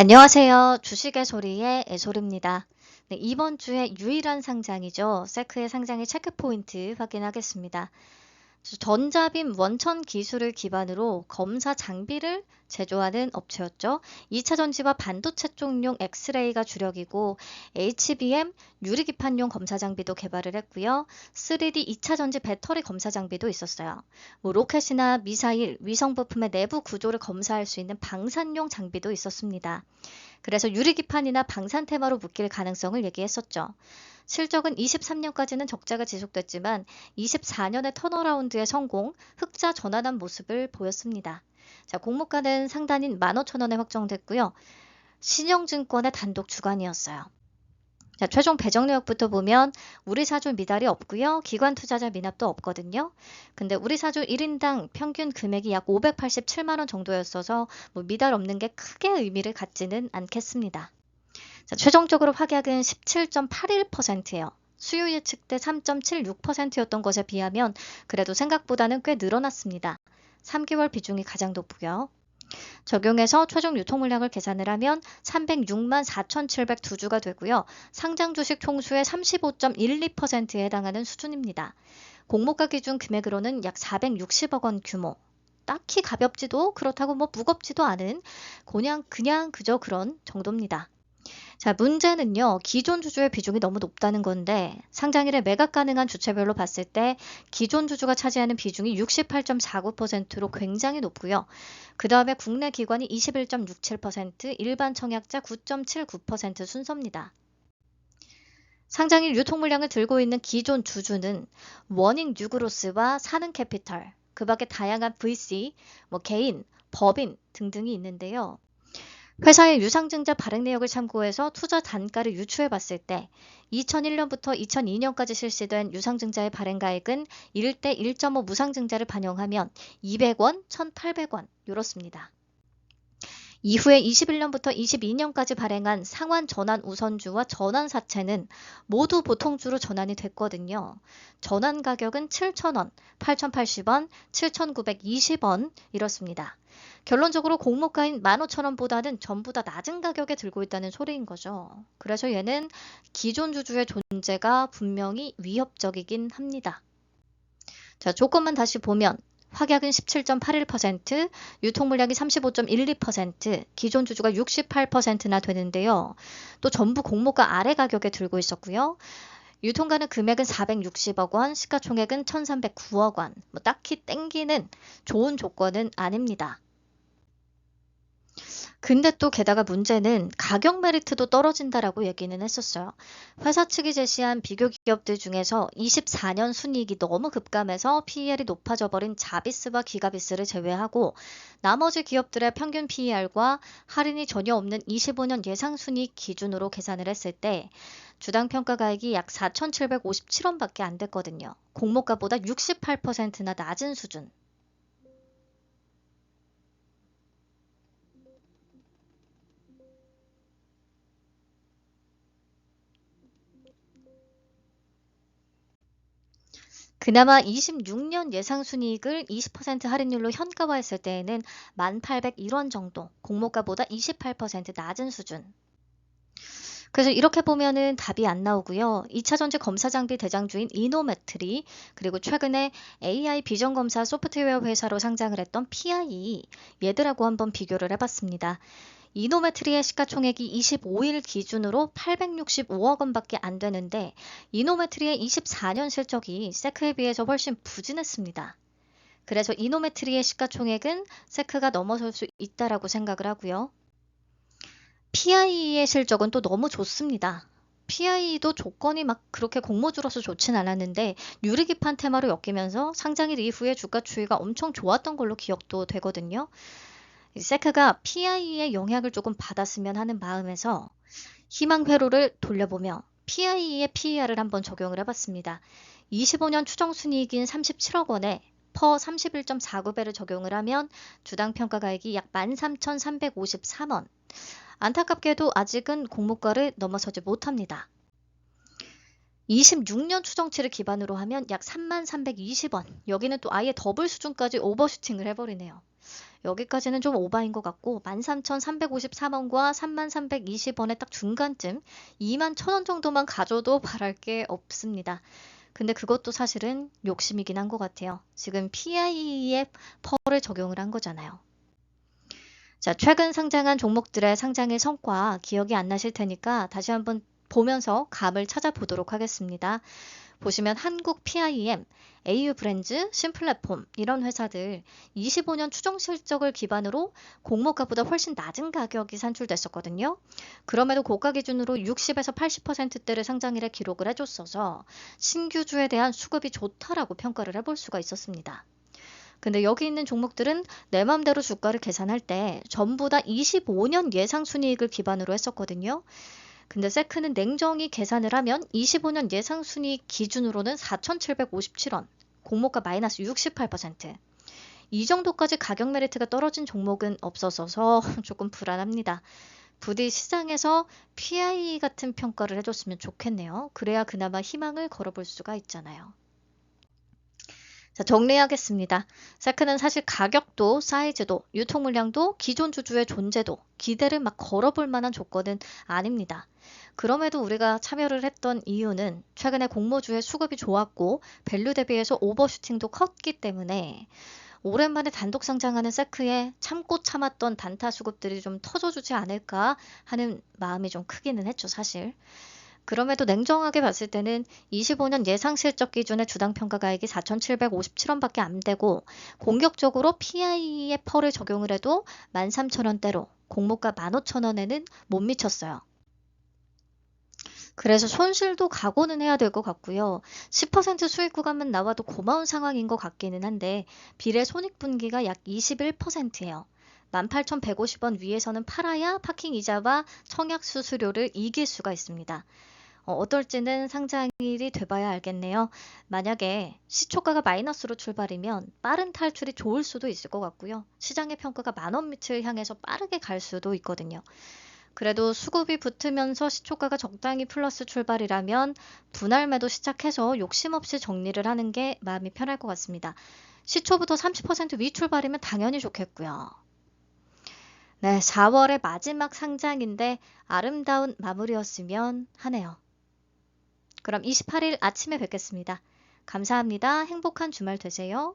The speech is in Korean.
안녕하세요. 주식의 소리의 애소리입니다. 네, 이번 주에 유일한 상장이죠. 세크의 상장의 체크포인트 확인하겠습니다. 전자빔 원천 기술을 기반으로 검사 장비를 제조하는 업체였죠. 2차 전지와 반도체 쪽용 엑스레이가 주력이고 HBM 유리기판용 검사 장비도 개발을 했고요. 3D 2차 전지 배터리 검사 장비도 있었어요. 뭐 로켓이나 미사일, 위성 부품의 내부 구조를 검사할 수 있는 방산용 장비도 있었습니다. 그래서 유리기판이나 방산 테마로 묶일 가능성을 얘기했었죠. 실적은 23년까지는 적자가 지속됐지만 24년의 턴어라운드의 성공, 흑자 전환한 모습을 보였습니다. 자, 공모가는 상단인 15,000원에 확정됐고요. 신영증권의 단독 주관이었어요. 자, 최종 배정 내역부터 보면 우리 사주 미달이 없고요. 기관 투자자 미납도 없거든요. 근데 우리 사주 1인당 평균 금액이 약 587만 원 정도였어서 뭐 미달 없는 게 크게 의미를 갖지는 않겠습니다. 자, 최종적으로 확약은 17.81%예요. 수요 예측 때 3.76%였던 것에 비하면 그래도 생각보다는 꽤 늘어났습니다. 3개월 비중이 가장 높고요. 적용해서 최종 유통 물량을 계산을 하면 306만 4,702주가 되고요. 상장 주식 총수의 35.12%에 해당하는 수준입니다. 공모가 기준 금액으로는 약 460억 원 규모. 딱히 가볍지도 그렇다고 뭐 무겁지도 않은 그냥 그냥 그저 그런 정도입니다. 자, 문제는요. 기존 주주의 비중이 너무 높다는 건데 상장일에 매각 가능한 주체별로 봤을 때 기존 주주가 차지하는 비중이 68.49%로 굉장히 높고요. 그 다음에 국내 기관이 21.67%, 일반 청약자 9.79% 순서입니다. 상장일 유통 물량을 들고 있는 기존 주주는 워닝 뉴그로스와 사는 캐피털, 그 밖에 다양한 VC, 뭐 개인, 법인 등등이 있는데요. 회사의 유상증자 발행 내역을 참고해서 투자 단가를 유추해 봤을 때 2001년부터 2002년까지 실시된 유상증자의 발행가액은 1대 1.5 무상증자를 반영하면 200원, 1,800원 이렇습니다. 이후에 21년부터 22년까지 발행한 상환 전환 우선주와 전환 사채는 모두 보통주로 전환이 됐거든요. 전환 가격은 7,000원, 8,080원, 7,920원 이렇습니다. 결론적으로 공모가인 15,000원보다는 전부 다 낮은 가격에 들고 있다는 소리인 거죠. 그래서 얘는 기존 주주의 존재가 분명히 위협적이긴 합니다. 자, 조건만 다시 보면 확약은 17.81%, 유통 물량이 35.12%, 기존 주주가 68%나 되는데요. 또 전부 공모가 아래 가격에 들고 있었고요. 유통가는 금액은 460억 원, 시가총액은 1309억 원. 뭐 딱히 땡기는 좋은 조건은 아닙니다. 근데 또 게다가 문제는 가격 메리트도 떨어진다라고 얘기는 했었어요. 회사 측이 제시한 비교 기업들 중에서 24년 순이익이 너무 급감해서 PER이 높아져 버린 자비스와 기가비스를 제외하고 나머지 기업들의 평균 PER과 할인이 전혀 없는 25년 예상 순이익 기준으로 계산을 했을 때 주당 평가 가액이 약 4,757원밖에 안 됐거든요. 공모가보다 68%나 낮은 수준. 그나마 26년 예상 순이익을 20% 할인율로 현가화했을 때에는 1,801원 정도, 공모가보다 28% 낮은 수준. 그래서 이렇게 보면은 답이 안 나오고요. 2차 전지 검사 장비 대장주인 이노메트리, 그리고 최근에 AI 비전 검사 소프트웨어 회사로 상장을 했던 PI, 얘들하고 한번 비교를 해봤습니다. 이노메트리의 시가총액이 25일 기준으로 865억 원밖에 안 되는데 이노메트리의 24년 실적이 세크에 비해서 훨씬 부진했습니다. 그래서 이노메트리의 시가총액은 세크가 넘어설 수 있다라고 생각을 하고요. PI의 실적은 또 너무 좋습니다. PI도 조건이 막 그렇게 공모주로서 좋진 않았는데 유리기판 테마로 엮이면서 상장일 이후에 주가 추이가 엄청 좋았던 걸로 기억도 되거든요. 세크가 PI의 영향을 조금 받았으면 하는 마음에서 희망 회로를 돌려보며 PI의 PER을 한번 적용을 해봤습니다. 25년 추정 순이익인 37억 원에 퍼 31.49배를 적용을 하면 주당 평가 가액이 약 13,353원. 안타깝게도 아직은 공모가를 넘어서지 못합니다. 26년 추정치를 기반으로 하면 약 3320원. 여기는 또 아예 더블 수준까지 오버슈팅을 해버리네요. 여기까지는 좀 오바인 것 같고 13,353원과 31,320원의 딱 중간쯤 21,000원 정도만 가져도 바랄 게 없습니다. 근데 그것도 사실은 욕심이긴 한 것 같아요. 지금 PIE에 펄을 적용을 한 거잖아요. 자, 최근 상장한 종목들의 상장의 성과 기억이 안 나실 테니까 다시 한번 보면서 감을 찾아보도록 하겠습니다. 보시면 한국 PIM, AU 브랜즈, 신플랫폼 이런 회사들 25년 추정 실적을 기반으로 공모가보다 훨씬 낮은 가격이 산출됐었거든요. 그럼에도 고가 기준으로 60에서 80%대를 상장일에 기록을 해줬어서 신규주에 대한 수급이 좋다라고 평가를 해볼 수가 있었습니다. 근데 여기 있는 종목들은 내 맘대로 주가를 계산할 때 전부 다 25년 예상 순이익을 기반으로 했었거든요. 근데 세크는 냉정히 계산을 하면 25년 예상 순이익 기준으로는 4,757원, 공모가 마이너스 68%. 이 정도까지 가격 메리트가 떨어진 종목은 없었어서 조금 불안합니다. 부디 시장에서 PI 같은 평가를 해줬으면 좋겠네요. 그래야 그나마 희망을 걸어볼 수가 있잖아요. 자, 정리하겠습니다. 세크는 사실 가격도 사이즈도 유통 물량도 기존 주주의 존재도 기대를 막 걸어볼 만한 조건은 아닙니다. 그럼에도 우리가 참여를 했던 이유는 최근에 공모주의 수급이 좋았고 밸류 대비해서 오버슈팅도 컸기 때문에 오랜만에 단독 상장하는 세크에 참고 참았던 단타 수급들이 좀 터져주지 않을까 하는 마음이 좀 크기는 했죠, 사실. 그럼에도 냉정하게 봤을 때는 25년 예상 실적 기준의 주당 평가 가액이 4,757원밖에 안 되고 공격적으로 PI의 펄을 적용을 해도 13,000원대로 공모가 15,000원에는 못 미쳤어요. 그래서 손실도 각오는 해야 될 것 같고요. 10% 수익 구간만 나와도 고마운 상황인 것 같기는 한데 비례 손익 분기가 약 21%예요. 18,150원 위에서는 팔아야 파킹 이자와 청약 수수료를 이길 수가 있습니다. 어, 떨지는 상장일이 돼봐야 알겠네요. 만약에 시초가가 마이너스로 출발이면 빠른 탈출이 좋을 수도 있을 것 같고요. 시장의 평가가 만원 밑을 향해서 빠르게 갈 수도 있거든요. 그래도 수급이 붙으면서 시초가가 적당히 플러스 출발이라면 분할 매도 시작해서 욕심 없이 정리를 하는 게 마음이 편할 것 같습니다. 시초부터 30%위 출발이면 당연히 좋겠고요. 네, 4월의 마지막 상장인데 아름다운 마무리였으면 하네요. 그럼 28일 아침에 뵙겠습니다. 감사합니다. 행복한 주말 되세요.